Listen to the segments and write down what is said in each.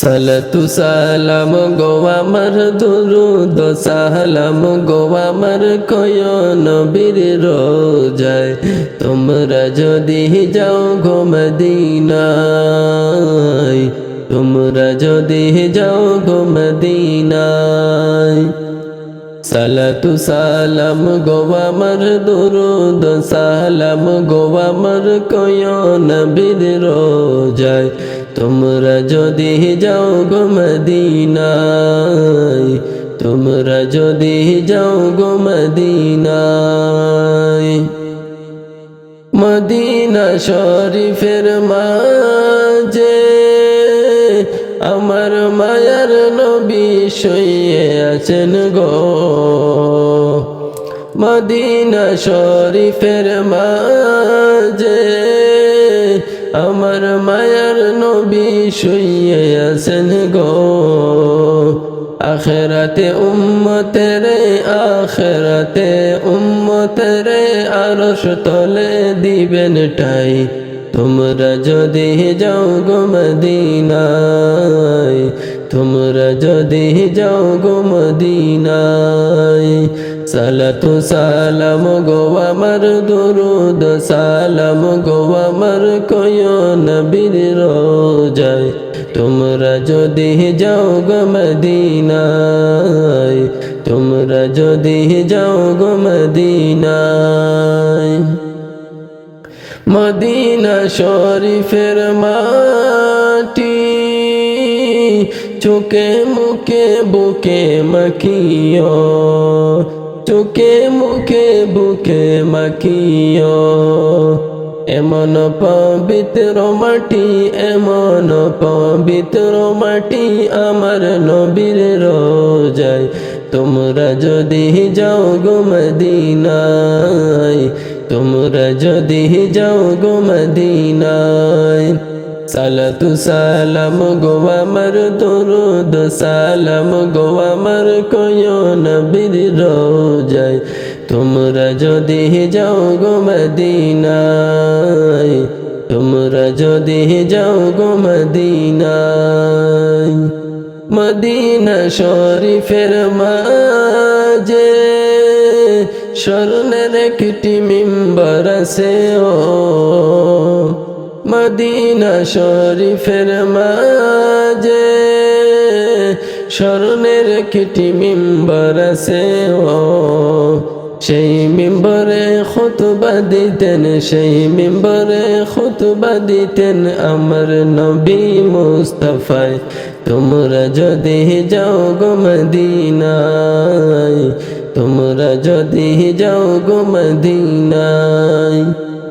সালাতু সালাম গো আমার দুরুদ, সালাম গো আমার কয় নবীর রোজায়। তোমরা যদি যাও গো মদিনায়, তোমরা যদি যাও গো মদিনায়। সালাতু সালাম গো আমার দুরুদ, সালাম গো আমার কয় নবীর রোজায়। তোমরা যদি যাও গো মদিনায়, তোমরা যদি যাও গো মদিনায়। মদিনা শরীফের মাঝে আমার মায়ার নবী শুয়ে আছেন গো। মদিনা শরীফের মাঝে আমার মায়ার নবী শুয়ে আছেন গো। আখেরাতে উম্মতের আখেরাতে উম্মতের আরশ তলে দিবেন টাই। তোমরা যদি যাও গো মদিনায়, তোমরা যদি যাও গো মদিনায় সালাতু সালাম গো আমার দুরুদ, সালাম গো আমার কয় নবীর রোজায়। তোমরা যদি যাও গো মদিনায়, তোমরা যদি যাও গো মদিনায়। মদিনা শরীফের মাটি চোখে মুখে বুকে মাখিও। চোখে মুখে বুকে মাখিও। এমন পবিত্র মাটি, এমন পবিত্র মাটি আমার নবীর রোজায়। তোমরা যদি যাও গো মদিনায়, তোমরা যদি যাও গো মদিনায়। সালাতু সালাম গো আমার দরুদ, সালাম গো আমার কয় নবীর রোজায়। তোমরা যদি যাও গো মদিনায়, তোমরা যদি যাও গো মদিনায়। মদিনা শরীফের মাঝে স্বর্ণের একটি মিম্বর আছে ও মদিনা শরীফের মাঝে স্বর্ণের একটি মিম্বর আছে, ও সেই মিম্বরে খুতবা দিতেন, সেই মিম্বরে খুতবা দিতেন আমার নবী মুস্তফায়। তোমরা যদি যাও গো মদিনায়, তোমরা যদি যাও গো মদিনায়।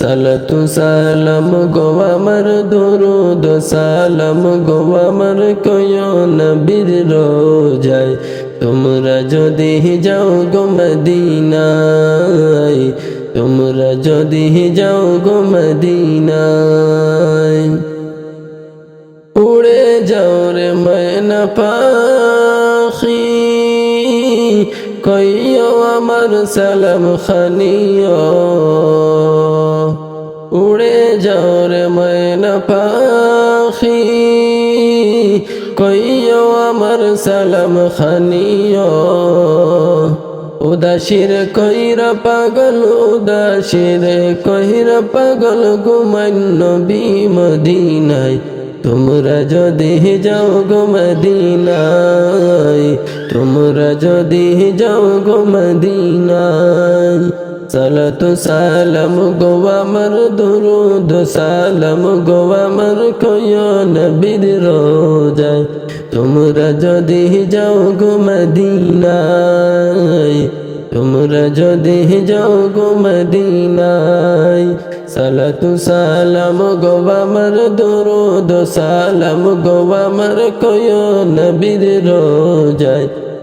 সালাতু সালাম গো আমার দরুদ, সালাম গো আমার কয় রোজায়। তোমরা যদি যাও গো মদিনায়, তোমরা যদি যাও গো মদিনায়। উড়ে যাও রে ময়না পাখি, কইও আমার সালাম খানিও পাখি কইও আমার সালাম খানিও। উদাসীর কইরা পাগল, উদাসীর কইরা পাগল গুমান্য বি মদিনায়। তোমরা যদি যাও গো মদিনায়, তোমরা যদি যাও গো মদিনায়। সালাতু সালাম গো আমার দুরুদ, সালাম গো আমার কয় নবীর রোজায়। তোমরা যদি যাও গো মদিনায়, তোমরা যদি যাও গো মদিনায়। সালাতু সালাম গো আমার দুরুদ, সালাম গো আমার কয় নবীর রোজায়।